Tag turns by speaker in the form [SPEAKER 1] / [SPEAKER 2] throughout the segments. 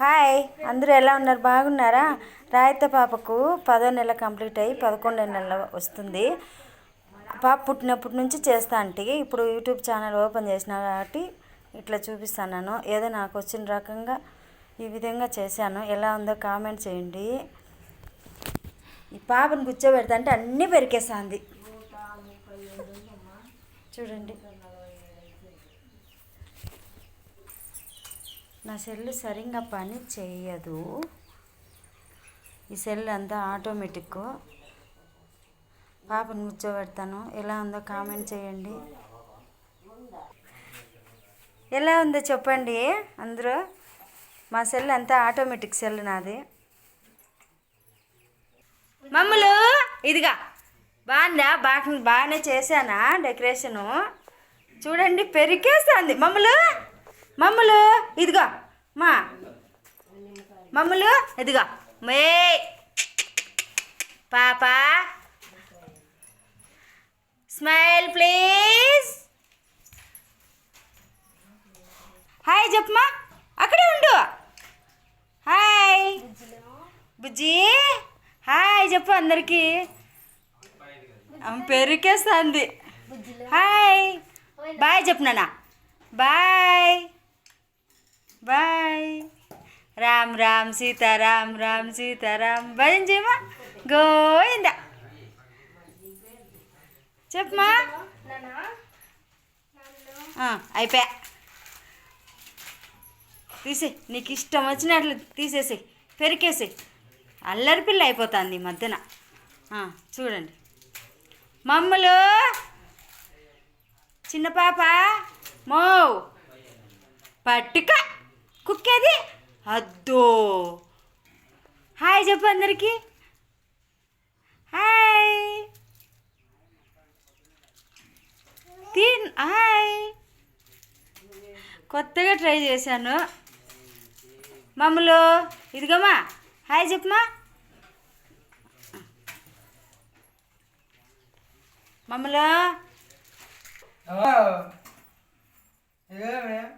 [SPEAKER 1] Hi అందరూ ఎలా ఉన్నారు? బాగున్నారా? రాయిత పాపకు పదో నెల కంప్లీట్ అయ్యి పదకొండో నెల వస్తుంది. పాప పుట్టినప్పటి నుంచి చేస్తా అంటే ఇప్పుడు యూట్యూబ్ ఛానల్ ఓపెన్ చేసిన కాబట్టి ఇట్లా చూపిస్తున్నాను. ఏదో నాకు వచ్చిన రకంగా ఈ విధంగా చేశాను. ఎలా ఉందో కామెంట్ చేయండి. ఈ పాపను కూర్చోబెడతా అంటే అన్నీ పెరికేస్తుంది చూడండి. నా సెల్ సరిగ్గా పని చేయదు ఈ సెల్ అంతా ఆటోమేటిక్ పాపను కూర్చోబెడతాను ఎలా ఉందో కామెంట్ చేయండి. ఎలా ఉందో చెప్పండి అందరూ. మా సెల్ అంతా ఆటోమేటిక్ సెల్ నాది. మమ్మలు ఇదిగా. బాగుందా? బాగా బాగానే చేశానా డెకరేషను? చూడండి పెరికేస్తుంది. మమ్మలు మమ్మలు ఇదిగో. మా. మమ్మలు ఇదిగో. మే. పాప. Smile please. హాయ్ చెప్పమా అక్కడే ఉండు. హాయ్. బుజ్జి. హాయ్ చెప్పు అందరికీ. పెరికేస్తుంది. హాయ్. బాయ్ చెప్పు నాన్న. Bye bye. రామ్ రామ్ సీతారాం రామ్ సీతారాం భజన చేయమా? గోవింద. చెప్పమా? అయిపోయా. తీసే నీకు ఇష్టం వచ్చినట్లు తీసేసి పెరికేసి అల్లరి పిల్ల అయిపోతుంది ఈ మధ్యన. చూడండి. మమ్మలు. చిన్న పాప. మో పట్టుక. కుక్కేది. అద్దో. హాయ్ చెప్పు అందరికీ. హాయ్. తిన్ హాయ్. కొత్తగా ట్రై చేశాను. మమ్మలు ఇదిగమ్మా హాయ్ చెప్పమా. మమ్మలు.
[SPEAKER 2] ఏమే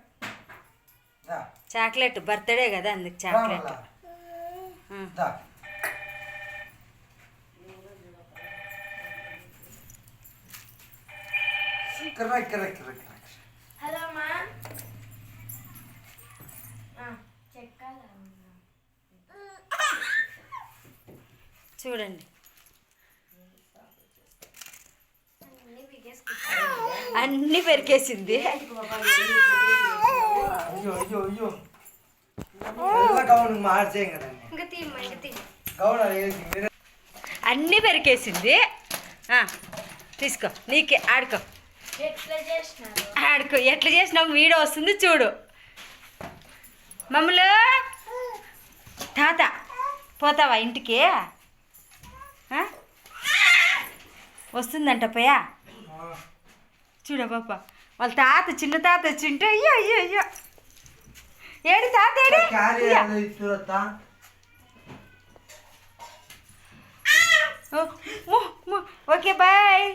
[SPEAKER 1] చాక్లెట్ బర్త్డే కదా అందుకు చాక్లెట్.
[SPEAKER 3] హలో మా.
[SPEAKER 1] చూడండి.
[SPEAKER 3] అన్నీ
[SPEAKER 1] పెరికేసింది.
[SPEAKER 2] అయ్యో అయ్యో అయ్యో.
[SPEAKER 1] అన్నీ పెరికేసింది. తీసుకో నీకే ఆడుకో. ఆడుకో ఎట్లా చేసినావు వీడియో వస్తుంది చూడు. మమ్మలు తాత పోతావా ఇంటికి? వస్తుందంట పోయా? చూడ పాప వాళ్ళ తాత చిన్న తాత వచ్చింటే అయ్యో అయ్యో అయ్యో.
[SPEAKER 2] ಹೇಳಿ
[SPEAKER 1] ತಾತ ಹೇಳಿ. Carrier okay bye